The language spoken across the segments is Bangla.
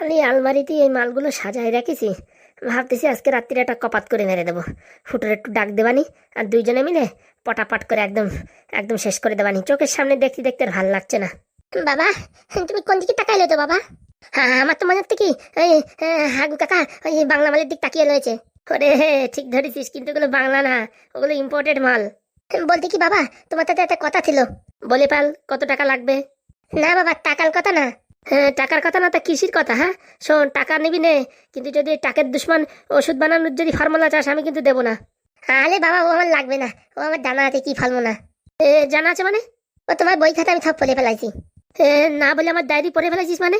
খালি আলমারিতে এই মালগুলো সাজায় রেখেছি। ভাবতেছি আজকে রাত্রিরে একটা কপাত করে মেরে দেবো। ফুটোর একটু ডাক দেবানি আর দুইজনে মিলে পটাপট করে একদম একদম শেষ করে দেবানি। চোখের সামনে দেখতে দেখতে আর ভালো লাগছে না। বাবা তুমি কোন দিকে তাকাইলে তো বাবা? হ্যাঁ আমার তো মনে হচ্ছে কি ওই হাগু কাকা ওই বাংলা মালের দিক তাকিয়ে রয়েছে। ওরে ঠিক ধরেছিস কিন্তু ওগুলো বাংলা না ওগুলো ইম্পোর্টেড মাল। বলতে কি বাবা তোমার সাথে একটা কথা ছিল। বলে পাল কত টাকা লাগবে? না বাবা টাকার কথা না। হ্যাঁ টাকার কথা না, তা কৃষির কথা হ্যাঁ? শোন, টাকা নিবি নে, কিন্তু যদি টাকের দুশ্মন ওষুধ বানানোর যদি ফর্মুলা চাস, আমি কিন্তু দেবো না। আরে বাবা, ও আমার লাগবে না। ও আমার জানা আছে কি ফলমো না জানা আছে মানে? ও তোমার বই খাতা আমি সব পড়ে ফেলাইছি। না বলে আমার ডায়েরি পড়ে ফেলাইছিস মানে?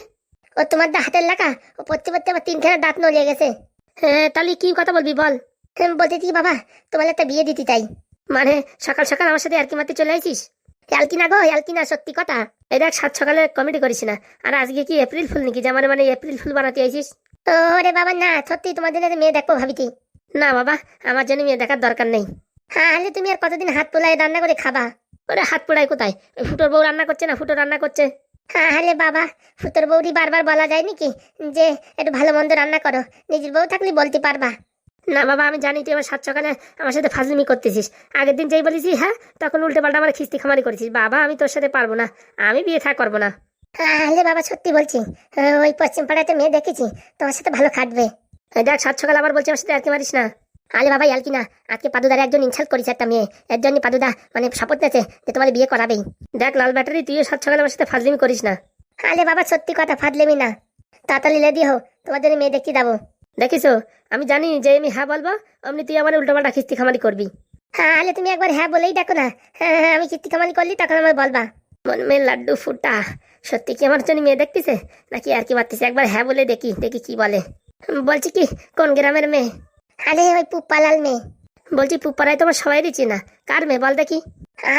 ও তোমার দা হাতের লেখা? ও পড়তে পড়তে আমার তিনখানা দাঁত নড়িয়ে গেছে। হ্যাঁ তাহলে কি কথা বলবি বল? বলতে কি বাবা? তোমার একটা বিয়ে দিতে চাই। মানে সকাল সকাল আমার সাথে আর কি মারতে চলে আসিস ইয়ালকি না গো ইয়ালকি না সত্যি কথা। এই দেখ, সাত সকালে কমেডি করিস না। আর আজকে কি এপ্রিল ফুল নাকি? যে মানে মানে এপ্রিল ফুল বানাতে আইছিস। ওরে বাবা, না, সত্যি তোমার জন্য মেয়ে দেখব ভাবিছি না বাবা, আমার জন্য মেয়ে দেখার দরকার নেই। হ্যাঁ হলে তুমি আর কতদিন হাত পোলায় রান্না করে খাবা? ওরে হাত পোড়ায় কোথায়? ফুটোর বউ রান্না করছে না, ফুটো রান্না করছে? হ্যাঁ হলে বাবা, ফুটোর বউরি বারবার বলা যায় নাকি? যে, একটু ভালো মন্দ রান্না করো। নিজের বউ থাকলে বলতে পারবা। না বাবা আমি জানি তুই আমার সাত সকালে আমার সাথে ফাজলিমি করতেছিস। আগের দিন যেই বলেছিস হ্যাঁ তখন উল্টে পাল্টা আমার খিস্তি খামারি করেছিস। বাবা আমি তোর সাথে পারব না। আমি বিয়ে থাক করব না। হ্যাঁ বাবা সত্যি বলছি। হ্যাঁ, ওই পশ্চিম পাড়াতে মেয়ে দেখেছি। তোমার সাথে ভালো খাটবে। দেখ সাত সকাল আবার বলছি আমার সাথে আর কি মারিস না। আলে বাবা ইয়ালকি না। আজকে পাদুদার একজন ইনসাল্ট করেছে একটা মেয়ে। এর জন্য পাদুদা মানে শপথ নিয়েছে যে তোমার বিয়ে করাবেই। দেখ লাল ব্যাটারি তুইও সাত সকালে আমার সাথে ফাজলিমি করিস না। আলে বাবা সত্যি কথা ফাজলিমি না। তাড়াতাড়ি লেদি হো তোমার জন্য মেয়ে দেখতে যাব দেখিছো? আমি জানি যে আমি হ্যাঁ বলব অমনি তুই আমার উল্টোপাল্টা খিস্তি খামারি করবি। হ্যাঁ আলে তুমি একবার হ্যাঁ বলেই দেখো না। হ্যাঁ হ্যাঁ আমি খিস্তি খামারি করলি তখন আমার বলবা। মন মেয়ে লাড্ডু ফুটা। সত্যি কি আমার জন্য মেয়ে দেখতেছে? নাকি আর কি মারতেছে একবার হ্যাঁ বলে দেখি দেখি কি বলে। বলছি কি কোন গ্রামের মেয়ে? আরে ওই পুপ্পালাল মেয়ে। বলছি পুপ্পারায় তোমার সবাই দিচ্ছি না। কার মেয়ে? বল দেখি।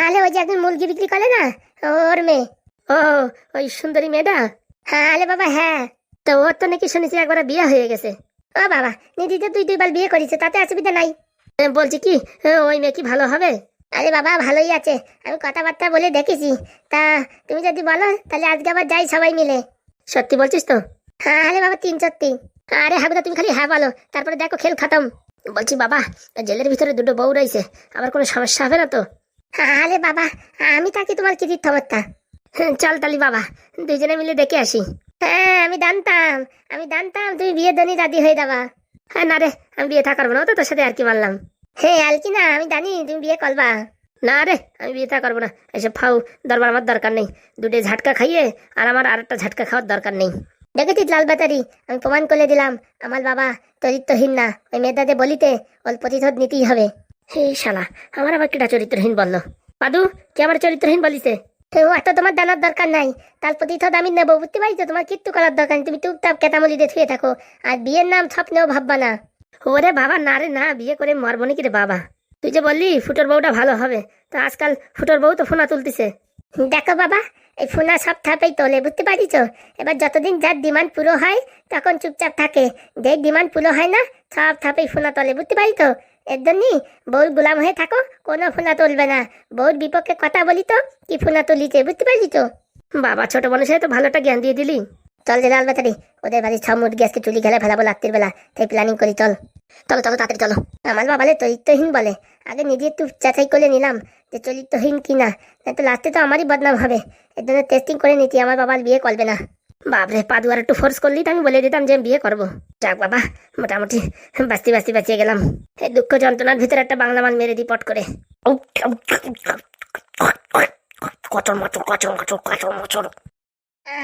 আরে ওই যে একদিন মুরগি বিক্রি করে না? ওর মেয়ে। ও ওই সুন্দরী মেয়েটা? হ্যাঁ আলে বাবা হ্যাঁ। তো ওর তো নাকি শুনেছি একবার বিয়ে হয়ে গেছে। ও বাবা নিদিতে তুই দুইবার বিয়ে করেছে, তাতে অসুবিধা নাই। বলছি কি ওই মেয়ে কি ভালো হবে? আরে বাবা, ভালোই আছে। আমি কথাবার্তা বলে দেখেছি। তা তুমি যদি বলো, তাহলে আজকে আবার যাই সবাই মিলে। সত্যি বলছিস তো? হ্যাঁ আরে বাবা, তিন সত্যি। আরে হাগুদা তুমি খালি হ্যাঁ বলো, তারপরে দেখো খেল খাতাম। বলছি বাবা, জেলের ভিতরে দুটো বউ রয়েছে, আবার কোনো সমস্যা হবে না তো? আরে বাবা, আমি থাকি তোমার কি ক্ষমতা চল তালি বাবা দুজনে মিলে দেখে আসি। হ্যাঁ আমি জানতাম আমি জানতাম তুমি বিয়ে দনি রাজি হয়ে যাবা। হ্যাঁ না রে, আমি বিয়ে থা করব না তো তোর সাথে আর কি মারলাম হ্যাঁ আর কি না, আমি জানি তুমি বিয়ে করবা। না রে, আমি বিয়ে করব না, এসব ফাউ, দরবার আমার দরকার নেই। দুটো ঝাটকা খাইয়ে আর আমার আর একটা ঝাটকা খাওয়ার দরকার নেই। দেখেছিস লাল ব্যাটারি আমি প্রমাণ করে দিলাম, আমার বাবা চরিত্রহীন না, ওই মেয়েটাতে বলিতে ওর প্রতিশোধ নিতেই হবে। হে শালা, আমার আবার কেটা চরিত্রহীন বলল? পাদু, কে আমার চরিত্রহীন বলিছে? এত তোমার জানার দরকার নাই। তার প্রতিশোধ আমি নেব, বুঝতে পারছ? তোমার কিচ্ছু করার দরকার নেই। তুমি টুকটাপ দিয়ে শুয়ে থাকো। আর বিয়ের নাম স্বপ্নেও ভাববা না। ওরে বাবা, না রে, না, বিয়ে করে মরবো নাকি রে বাবা? তুই যে বললি, ফুটোর বউটা ভালো হবে। তো আজকাল ফুটোর বউ তো ফোনা তুলতেছে। দেখো বাবা, এই ফোনা সব থাপেই তোলে, বুঝতে পারিস এবার যতদিন যার ডিমান্ড পুরো হয়, তখন চুপচাপ থাকে। যেই ডিমান্ড পুরো হয় না, সব থাপেই ফোনা তোলে, বুঝতে পারি তো এর জন্যই বউর গোলাম হয়ে থাকো, কোনো ফোনা তুলবে না। বউর বিপক্ষে কথা বলি তো, কি ফোনা তুলিছে বুঝতে পারলি তো? বাবা, ছোট মানুষের তো ভালোটা জ্ঞান দিয়ে দিলি। চল যে লাল বাতারি ওদের বাড়ির সব মুরগি আজকে চুলি খেলে ফেলাবো রাত্রির বেলা। তাই প্ল্যানিং করি, চল। চলো চলো, তাড়াতাড়ি চলো। আমার বাবা বলে, চরিত্রহীন বলে। আগে নিজে একটু যাচাই করে নিলাম যে চরিত্রহীন কি না তো লাস্টে তো আমারই বদনাম হবে। এর জন্য টেস্টিং করে নিচ্ছি আমার বাবার বিয়ে করবে না। বাপরে পাদু আর একটু ফোর্স করলি তো আমি বলে দিতাম যে বিয়ে করব। যাক বাবা, মোটামুটি বাঁচতে বাঁচতে বাঁচিয়ে গেলাম। এই দুঃখ যন্ত্রণার ভিতরে একটা বাংলা মাল মেরে দিই পট করে। কচর মচর কচর মচর কচর মচর।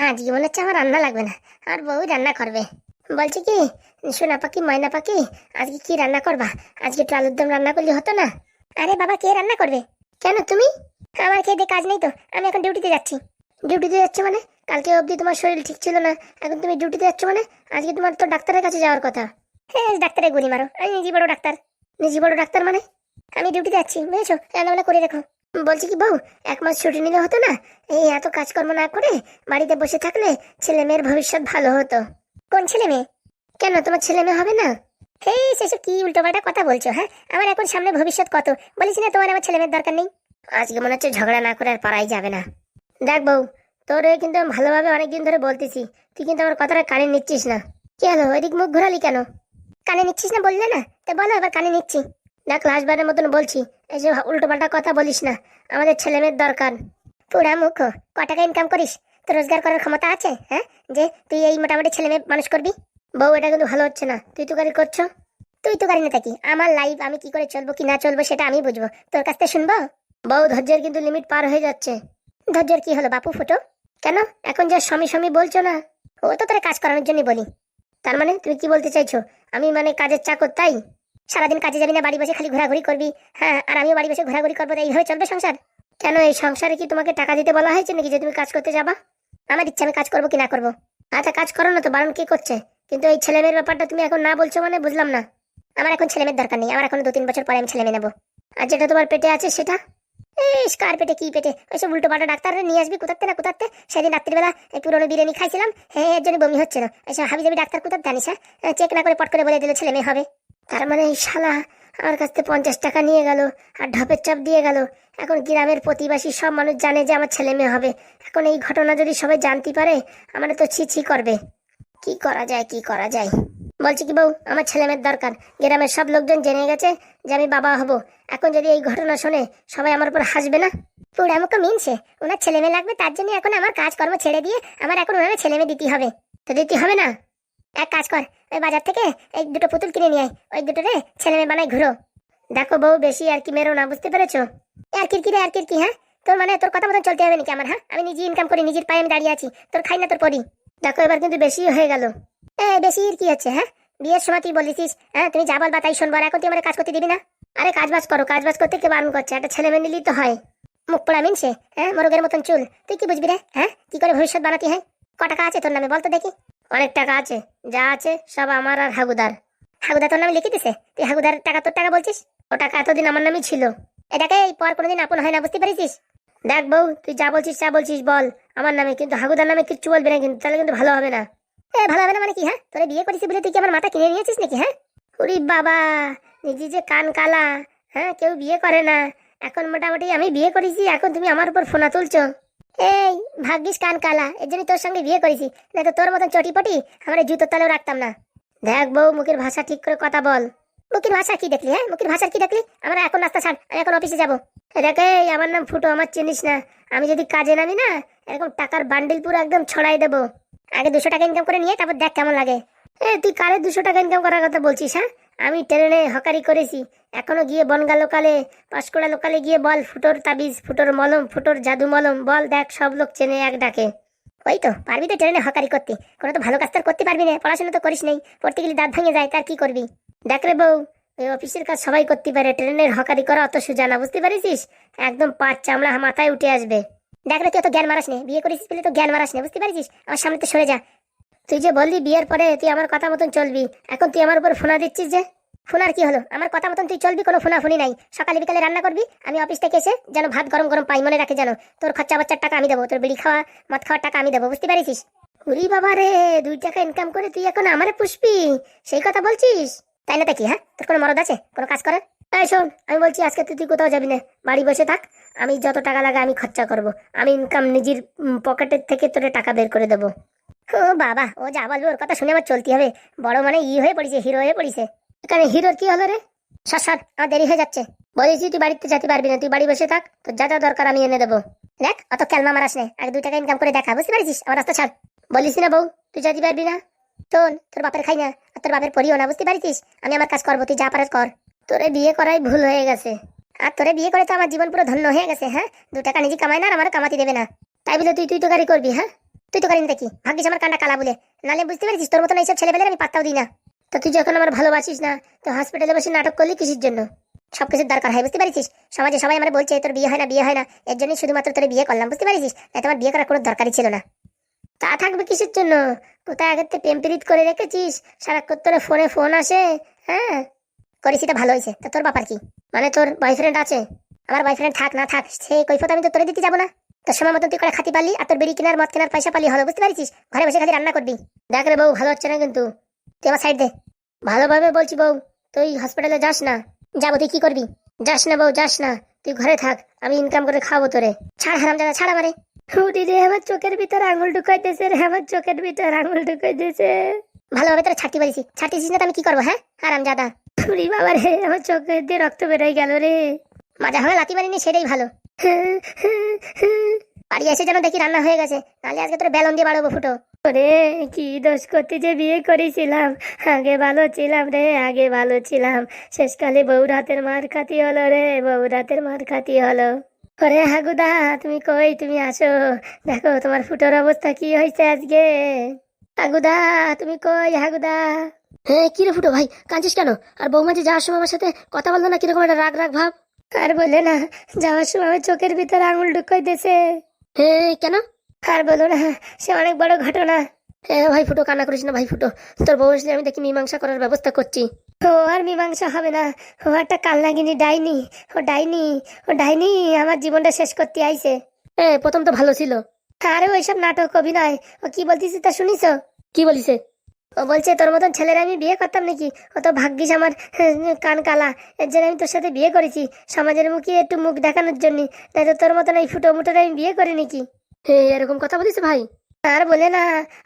আজকে মনে হচ্ছে আমার রান্না লাগবে না। আর বউ রান্না করবে। বলছি কি, সোনা পাখি, ময়না পাখি, আজকে কি রান্না করবা? আজকে একটু আলুর দম রান্না করলে হতো না? আরে বাবা, কে রান্না করবে? কেন, তুমি? আমার খেয়ে কাজ নেই তো, আমি এখন ডিউটিতে যাচ্ছি। ডিউটিতে যাচ্ছ মানে? কালকে অবধি তোমার শরীর ঠিক ছিল না। এখন তুমি ডিউটিতে যাচ্ছ মানে? আজকে তোমার তো ডাক্তারের কাছে যাওয়ার কথা। হ্যাঁ ডাক্তারে গুলি মারো। আমি নিজে বড় ডাক্তার। নিজে বড় ডাক্তার মানে? আমি ডিউটিতে যাচ্ছি, বুঝেছ? রান্নাবান্না করে দেখো বলছি কি, বউ, এক মাস ছুটি নিলে হতো না? এই এত কাজকর্ম না করে বাড়িতে বসে থাকলে ছেলে মেয়ের ভবিষ্যৎ ভালো হতো। কোন ছেলে মেয়ে? কেন, তোমার ছেলে মেয়ে হবে না? এই সেসব কি উল্টোপাল্টা কথা বলছো হ্যাঁ? আমার এখন সামনে ভবিষ্যৎ কত? বলেছি না, তোমার আমার ছেলে মেয়ের দরকার নেই? আজকে মনে হচ্ছে ঝগড়া না করে আর পারাই যাবে না। দেখ বউ তোরে কিন্তু ভালোভাবে অনেকদিন ধরে বলতেছি। তুই কিন্তু আমার কথাটা কানে নিচ্ছিস না। কি হলো? ওইদিক মুখ ঘোরালি কেন? কানে নিচ্ছিস না বললে না? তো বলো এবার কানে নিচ্ছি। দেখ লাস্টবারের মতন বলছি, এই যে উল্টো পাল্টা কথা বলিস না, আমাদের ছেলে মেয়ের দরকার। পুরা মুখ, ক টাকা ইনকাম করিস? তো রোজগার করার ক্ষমতা আছে হ্যাঁ? যে তুই এই মোটামুটি ছেলে মেয়ে মানুষ করবি? বউ, এটা কিন্তু ভালো হচ্ছে না। তুই তো গাড়ি করছ? তুই তো গাড়ি না থাকি আমার লাইফ আমি কি করে চলবো, কি না চলবো সেটা আমি বুঝব। তোর কাছ থেকে শুনব? বউ, ধৈর্যের কিন্তু লিমিট পার হয়ে যাচ্ছে। ধৈর্যের কি হলো? বাপু, ফুটো? কেন? এখন যা স্বামী স্বামী বলছো না, ও তো তোরা কাজ করানোর জন্য বলি। তার মানে তুমি কি বলতে চাইছো? আমি মানে কাজের চাকর তাই? সারাদিন কাজে যাবি না, বাড়ি বসে খালি ঘোরাঘুরি করবি। হ্যাঁ আর আমিও বাড়ি বসে ঘোরাঘুরি করব এইভাবে চলবে সংসার? কেন এই সংসারে কি তোমাকে টাকা দিতে বলা হয়েছে নাকি যে তুমি কাজ করতে যাবা? আমার ইচ্ছা, আমি কাজ করব কি না করব? আচ্ছা কাজ করো না তো, বারণ কে করছে? কিন্তু এই ছেলে মেয়ের ব্যাপারটা তুমি এখন না বলছো মানে বুঝলাম না। আমার এখন ছেলে মেয়ের দরকার নেই, আমার এখন দু তিন বছর পরে আমি ছেলে মেয়ে নেব। আর যেটা তোমার পেটে আছে সেটা? এই কার পেটে, কি পেটে? ওইসব উল্টো পাল্টা ডাক্তাররা নিয়ে আসবি কোথাতে না কোথাতে সেদিন রাত্রিবেলা পুরোনো বিরিয়ানি খাইছিলাম হ্যাঁ এর জন্য বমি হচ্ছে না এইসব হাবি যাবি ডাক্তার কোথাতে জানিস হ্যাঁ? চেক না করে পট করে বলে দিল ছেলে মেয়ে হবে। তার মানে এই শালা আমার কাছ থেকে পঞ্চাশ টাকা নিয়ে গেল আর ঢপের চাপ দিয়ে গেল। এখন গ্রামের প্রতিবাসী সব মানুষ জানে যে আমার ছেলে মেয়ে হবে। এখন এই ঘটনা যদি সবাই জানতে পারে, আমার তো ছি ছি করবে। কি করা যায়, কি করা যায়? বলছি কি বউ, আমার ছেলে মেয়ের দরকার। গ্রামের সব লোকজন জেনে গেছে যে আমি বাবা হব। এখন যদি এই ঘটনা শোনে, সবাই আমার উপর হাসবে না? আমাকে মিনছে। ওনার ছেলে মেয়ে লাগবে, তার জন্য এখন আমার কাজকর্ম ছেড়ে দিয়ে আমার এখন ওনার ছেলে মেয়ে দিতে হবে। তো দিতে হবে না? এক কাজ কর, ওই বাজার থেকে এই দুটো পুতুল কিনে নিয়ে ওই দুটো রে ছেলে মেয়ে বানাই ঘুরো। দেখো বউ, বেশি আর কি মেরো না, বুঝতে পেরেছ? আর কি রে আর কি হ্যাঁ? তোর মানে তোর কথা মতন চলতে হবে নাকি আমার হ্যাঁ? আমি নিজে ইনকাম করি নিজের পায়ে আমি দাঁড়িয়ে আছি। তোর খাই না তোর পরি। দেখো এবার কিন্তু বেশি হয়ে গেল। বেশি কি হচ্ছে হ্যাঁ? বিয়ের সময় তুই বলিস হ্যাঁ তুমি যা বলবা তাই শুনব এখন তুই আমার কাজ করতে দিবি না? আরে কাজ বাজ করো, কাজ বাজ করতে কে বারণ করছে, একটা ছেলে মেয়ে নিলেই তো হয়। মুখ পোড়া মিনছে হ্যাঁ মোরগের মতন চুল। তুই কি বুঝবি রে হ্যাঁ? কি করে ভবিষ্যৎ বানাতে হয়? ক টাকা আছে তোর নামে বলতো দেখি। অনেক টাকা আছে, যা আছে সব আমার আর হাগুদার। হাগুদার তোর নামে লিখে দিছে? তুই হাগুদার টাকা তোর টাকা বলছিস? ও টাকা এতদিন আমার নামই ছিল। এটাকে এই পর কোনোদিন আপন হয় না, বুঝতে পেরেছিস? দেখ বউ, তুই যা বলছিস যা বলছিস বল। আমার নামে কিন্তু হাগুদার নামে কিচ্ছু বলবি না কিন্তু, তাহলে কিন্তু ভালো হবে না। এ, ভালো হবে না মানে কি হ্যাঁ? তোরে বিয়ে করেছি বলে তুই কি আমার মাথা কিনে নিয়েছিস নাকি হ্যাঁ? উরি বাবা, নিজে যে কান কালা হ্যাঁ? কেউ বিয়ে করে না। এখন মোটামুটি আমি বিয়ে করেছি, এখন তুমি আমার উপর ফোনা তুলছো। এই, ভাগ্যিস কান কালা, এর জন্য তোর সঙ্গে বিয়ে করেছি। না তো তোর মতন চটিপটি আমার জুতোর তালেও রাখতাম না। দেখ বউ, মুখের ভাষা ঠিক করে কথা বল। মুখের ভাষা কি দেখলি হ্যাঁ? মুখের ভাষা কি দেখলি? আমরা এখন রাস্তা ছাড়, আমি এখন অফিসে যাব। দেখ, এই, আমার নাম ফুটো, আমার চিনিস না। আমি যদি কাজে নামি না, এরকম টাকার বান্ডিল পুরো একদম ছড়াই দেবো। আগে দুশো টাকা ইনকাম করে নিয়ে তারপর দেখ কেমন লাগে। এ, তুই কারে দুশো টাকা ইনকাম করার কথা বলছিস হ্যাঁ? আমি ট্রেনে হকারি করেছি। এখনও গিয়ে বনগা লোকালে, পাঁশকুড়া লোকালে গিয়ে বল, ফুটোর তাবিজ, ফুটোর মলম, ফুটোর জাদু মলম, বল দেখ, সব লোক চেনে এক ডাকে। ওই তো, পারবি তো ট্রেনে হকারি করতে। কোনো তো ভালো কাজ তো আর করতে পারবি না, পড়াশোনা তো করিস নেই। পড়তে গেলে দাঁত ভেঙে যায়, তার কি করবি? দেখ রে বউ, ওই অফিসের কাজ সবাই করতে পারে, ট্রেনের হকারি করা অত সোজা না, বুঝতে পারিস? একদম পাঁচ চামড়া মাথায় উঠে আসবে। দেখ রে, তুই তো জ্ঞান মারাস নে বিয়ে করিস বলে তো জ্ঞান মারাস নে বুঝতে পারিস আমার সামনে তো সরে যা। তুই যে বললি বিয়ের পরে তুই আমার কথা মতন চলবি, এখন তুই আমার উপর ফোনা দিচ্ছিস যে? ফোনার কি হলো? আমার কথা মতন তুই চলবি, কোনো ফোনা ফোনি নাই। সকালে বিকালে রান্না করবি, আমি অফিস থেকে এসে যেন ভাত গরম গরম পাই, মনে রাখে যেন। তোর খরচা বাচ্চার টাকা আমি দেবো, তোর বিড়ি খাওয়া, মদ খাওয়ার টাকা আমি দেবো, বুঝতে পারিস উরি বাবা রে, দুই টাকা ইনকাম করে তুই এখন আমারে পুষবি। সেই কথা বলছিস? তাই না তা কি হ্যাঁ? তোর কোনো মরদ আছে? কোনো কাজ করে এই শোন, আমি বলছি আজকে তুই তুই কোথাও যাবি না, বাড়ি বসে থাক। আমি যত টাকা লাগে আমি খরচা করব। আমি ইনকাম নিজের পকেটের থেকে তোরে টাকা বের করে দেবো। ও বাবা, ও যা বলবে ওর কথা শুনে আমার চলতে হবে। বড় মানে ই হয়ে পড়েছে হিরো হয়ে পড়েছে। এখানে হিরোর কি হলো রে? সর আমার দেরি হয়ে যাচ্ছে। বলেছি তুই বাড়িতে যেতে পারবি না, তুই বাড়ি বসে থাক। তোর যা যা দরকার আমি এনে দেবো। দেখ, অত ক্যালমা মারাস নে। আগে দুই টাকা ইনকাম করে দেখা, বুঝতে পারছিস? আমার রাস্তা ছাড়। বলিস না বউ, তুই যেতে পারবি না। শোন, তোর বাপের খাই না, আর তোর বাপের পরিও না, বুঝতে পারছিস? আমি আমার কাজ করব, তুই যা পারিস কর। তোরে বিয়ে করাই ভুল হয়ে গেছে। আর তোরে বিয়ে করে তো আমার জীবন পুরো ধন্য হয়ে গেছে হ্যাঁ? দু টাকা নিজে কামাই না আর আমার কামাতে দেবে না। তাই বলে তুই তুই তো গাড়ি করবি হ্যাঁ? তুই তো গাড়ি দেখি ভাগ্যিস আমার কান্ডা কালা বলে। নালে বুঝতে পারছিস তোর মতন এইসব ছেলেবেলের আমি পাত্তাও দিই না। তো তুই যখন আমার ভালোবাসিস না, তো হসপিটালে বসে নাটক করলি কিসের জন্য? সব কিছুর দরকার হয়, বুঝতে পারছিস? সমাজে সবাই আমার বলছে তোর বিয়ে হয় না, বিয়ে হয় না। এর জন্যই শুধুমাত্র তোর বিয়ে করলাম, বুঝতে পারছিস? তাই তোমার বিয়ে করার কোনো দরকারই ছিল না। তা থাকবে কিসের জন্য? কোথায় আগের থেকে প্রেম করে রেখেছিস? সারাক্ষণ তোর ফোনে ফোন আসে হ্যাঁ? করিস এটা ভালো হয়েছে। তা তোর বাপার কি? মানে তোর বয়ফ্রেন্ড আছে? আমার বয়ফ্রেন্ড থাক না থাক সেই কৈফত আমি তো তোরে দিতে যাব না। তোর সময় মতো তুই করে খাতি পারলি আর তোর বেরি কেনার মদ কেনার পয়সা পালি হলো বুঝতে পারছিস? ঘরে বসে খালি রান্না করবি। দেখ রে বউ ভালো হচ্ছে না কিন্তু। তুই আমার সাইড দে। ভালোভাবে বলছি বউ তুই হসপিটালে যাস না। যাব তুই কি করবি? যাস না বউ যাস না। তুই ঘরে থাক আমি ইনকাম করে খাব তোরে। ছাড় হারাম দাদা ছাড় আমারে। উরি রে আমার চোখের ভিতর আঙুল ঢুকাইতেছে রে আমার চোখের ভিতর আঙুল ঢুকাইতেছে। ভালোভাবে তোরা ছাড়তে পারিস ছাড়তেছিস না তো আমি কি করব হ্যাঁ? আরাম জাদা। উরি বাবা রে আমার চোখের দিয়ে রক্ত বেরোয় গেল রে। মাজা হবে লাতি মারিনি, সেটাই ভালো। বাড়ি এসে যেন দেখি রান্না হয়ে গেছে, নাহলে আজকে তোর বেলন দিয়ে বাড়াবো ফুটো। ওরে, কি দোষ করতে যে বিয়ে করেছিলাম? আগে ভালো ছিলাম রে, আগে ভালো ছিলাম। শেষকালে বউ রাতের মার খাতি হলো রে বউ রাতের মার খাতি হলো। ওরে হাগুদা, তুমি কই? তুমি আসো। দেখো তোমার ফুটোর অবস্থা কি হয়েছে আজকে? হাগুদা, তুমি কই হাগুদা? হ্যাঁ কি রে ফুটো ভাই? কাঁদছিস কেন? আর বৌমা যে যাওয়ার সময় আমার সাথে কথা বলল না কীরকম একটা রাগ রাগ ভাব? আর বলে না যাওয়ার সময় আমার চোখের ভিতরে আঙুল ঢুকাই দিয়েছে। হ্যাঁ কেন? আর বলো না সে অনেক বড় ঘটনা। হ্যাঁ ভাই ফুটো কান্না করিস না ভাই ফুটো। তোর বউ আসলে আমি দেখি মীমাংসা করার ব্যবস্থা করছি। ও আর মীমাংসা হবে না। ও একটা কালনাগিনী ডাইনি। ও ডাইনি ও ডাইনি আমার জীবনটা শেষ করতে আইছে। হ্যাঁ প্রথম তো ভালো ছিল। আরে ওইসব নাটক অভিনয় ও কি বলতিস তা শুনিস কি বলিছে? ও বলছে তোর মতন ছেলের আমি বিয়ে করতাম নাকি? ও তো ভাগ্যিস আমার হ্যাঁ, কান কালা। এর জন্য আমি তোর সাথে বিয়ে করেছি সমাজের মুখে একটু মুখ দেখানোর জন্য। তাই তো তোর মতন এই ফুটো মুটোর আমি বিয়ে করি নাকি? হে এরকম কথা বলিস ভাই। আর বলে না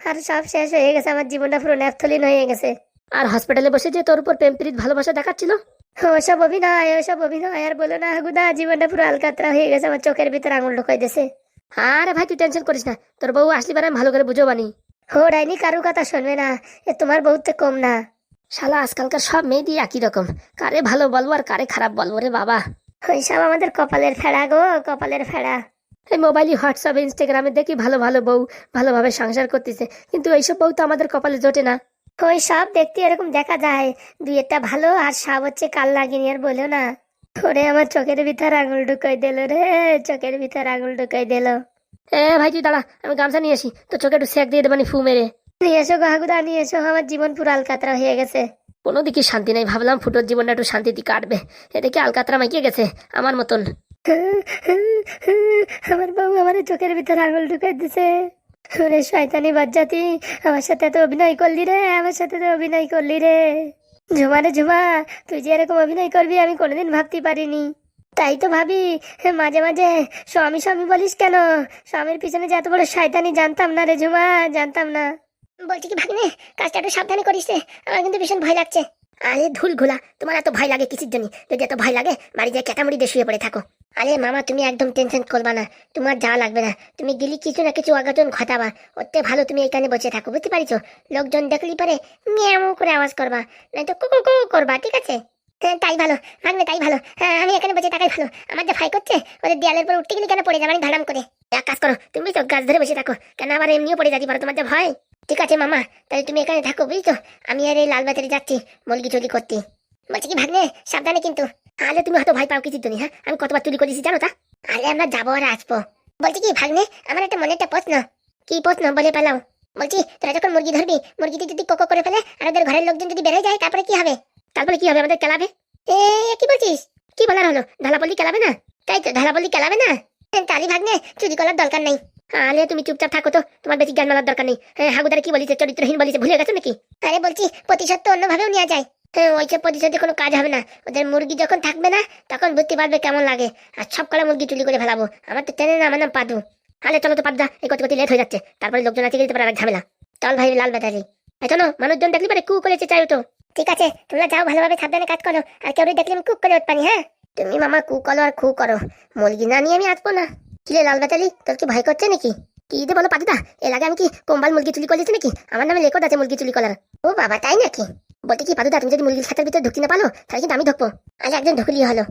আর সব শেষ হয়ে গেছে আমার জীবনটা পুরো ন্যাপথলিন হয়ে গেছে। আর হসপিটালে বসে যে তোর উপর প্রেম প্রীত ভালোবাসা দেখাচ্ছিল? ওসব অভিনয় ওসব অভিনয় আর বলো না গুদা জীবনটা পুরো আলকাতরা হয়ে গেছে আমার চোখের ভিতরে আঙুল ঢোকাই দিয়েছে। আরে ভাই তুই টেনশন করিস না তোর বউ আসলি বার আমি ভালো করে বুঝো বানি। হো ডাইনি, কারও কথা শুনবে না। এ, তোমার বউ তো কম না। শালা, আজকালকার সব মেয়েদি একই রকম। কারে ভালো বলব আর কারে খারাপ বলব রে বাবা। ওইসব আমাদের কপালের ফেড়া গো, কপালের ফেড়া। এই মোবাইলে হোয়াটসঅ্যাপ, ইনস্টাগ্রামে দেখি ভালো ভালো বউ ভালোভাবে সংসার করতেছে। কিন্তু এইসব বউ তো আমাদের কপালে জোটে না। ওই সব দেখতে এরকম দেখা যায়। দুই একটা ভালো আর সব হচ্ছে কাল লাগিনি আর বলো না। ওরে, আমার চোখের ভিতর আঙুল ঢুকাই দিল রে, চোখের ভিতর আঙুল ঢুকাই দিল। এ ভাই তুই দাঁড়া আমি গামছা নিয়ে আসি। তো চোখে একটু সেক দিয়ে দেবানি ফু মেরে। নিয়ে এসো গাহাগুদা নিয়ে এসো। আমার জীবন পুরো আলকাতরা হয়ে গেছে। কোনো দিকে শান্তি নাই ভাবলাম ফুটোর জীবনটা একটু শান্তিতে কাটবে। এদিকে আলকাতরা মাইকে গেছে? আমার মতন। আমার বউ আমার চোখের ভিতর আঙুল ঢুকাই দিছে। ওরে শয়তানি বাজ্জাতি আমার সাথে তো অভিনয় করলি রে আমার সাথে তো অভিনয় করলি রে। ঝুমা রে ঝুমা তুই যে এরকম অভিনয় করবি আমি কোনোদিন ভাবতে পারিনি। তাই তো ভাবি মাঝে মাঝে স্বামী স্বামী বলিস কেন? স্বামীর পিছনে যে এত বড় শয়তানি জানতাম না রে ঝুমা জানতাম না। বলছি কি ভাগ্নে কাজটা একটু সাবধানে করিস রে আমার কিন্তু ভীষণ ভয় লাগছে। আরে ধুল ঘোলা তোমার এত ভয় লাগে কিসের জন্য? যদি এত ভয় লাগে বাড়ি যায় ক্যাটামুড়ি দিয়ে শুয়ে পড়ে থাকো। আরে মামা তুমি একদম টেনশন করবা না তোমার যাওয়া লাগবে না। তুমি গেলি কিছু না কিছু অঘটন ঘটাবা ওতে ভালো তুমি এখানে বসে থাকো বুঝতে পারিছো? লোকজন দেখলি পারে মিয়ামু করে আওয়াজ করবা নাই তো কুকু কুকু করবা ঠিক আছে? তাই ভালো। ভাগ্নে তাই ভালো। হ্যাঁ আমি এখানে বসে থাকাই ভালো। আমার যে ভয় করছে, ওদের দেয়ালের পর উঠতে গেলে কেন পড়ে যাবানি ধারাম করে। এক কাজ করো, তুমি তো গাছ ধরে বসে থাকো। কেন আবার এমনিও পড়ে যাতে পারো তোমার যে ভয়। ঠিক আছে, মামা। তাহলে তুমি এখানে থাকো, বুঝছ? আমি আর এই লাল বাজারে যাচ্ছি, মুরগি চুরি করতে। বলছি কি, ভাগ্নে, সাবধানে কিন্তু। আলে তুমি হয়তো ভয় পাও কিছুর জন্য হ্যাঁ? আমি কতবার চুরি করেছি, জানো তা? আলে আমরা যাব আর আসব। বলছি কি, ভাগ্নে, আমার একটা মনে একটা প্রশ্ন। কি প্রশ্ন? বলে পেলাম। বলছি, তোরা যখন মুরগি ধরবি, মুরগিটি যদি কোকো করে ফেলে, আর ওদের ঘরের লোকজন যদি বেড়ে যায়, তারপরে কি হবে? তারপরে কি হবে আমাদের কেলাবে? এ, কি বলছিস? কি বলার হলো? ঢালা বললি কেলাবে না? তাই তো ঢালা বললি কেলাবে না? তালি ভাগ্নে, চুরি করার দরকার নেই। আলে তুমি চুপচাপ থাকো তো, তোমার বেশি জ্ঞান মানার দরকার নেই। হ্যাঁ হাগুদার কি বলিছে, চরিত্রহীন বলিছে, ভুলে গেছো নাকি? আরে, বলছি, প্রতিশোধ তো অন্যভাবেও নেওয়া যায়। হ্যাঁ ওইসব প্রতিশোধে কোনো কাজ হবে না। ওদের মুরগি যখন থাকবে না, তখন বুঝতে পারবে কেমন লাগে। আর সব কটা মুরগি চুরি করে ফেলাবো। আমার তো চেনে না আমার নাম পাদু। আলে চলো তো পাদা এই কত কত লেট হয়ে যাচ্ছে। তারপরে লোকজন আছে যেতে পারে ঝামেলা। চল ভাই, লাল ব্যাটারি চলো মানুষজন দেখলি পারে কু করেছে চাই তো ঠিক আছে, তোমরা যাও ভালোভাবে সাবধানে কাজ করো, আর কেউ দেখলে আমি কুক করে উঠপানি হ্যাঁ? তুমি মামা কু করো আর খু করো, মুরগি না নিয়ে আমি আসব না। কিরে লাল বেতালি তোর কি ভয় করছে নাকি? কি দে বলো পাতিদা এর আগে আমি কি কোম্বাল মুরগি চুরি করেছি নাকি? আমার নামে লেখো আছে মুরগি চুরি করার। ও বাবা, তাই নাকি? বলতে কি পাতিদা তুমি যদি মুরগির খাতার ভিতরে ঢুকতে না পারো, তাহলে কিন্তু আমি ঢুকবো। আজ একজন ঢুকলি হলো।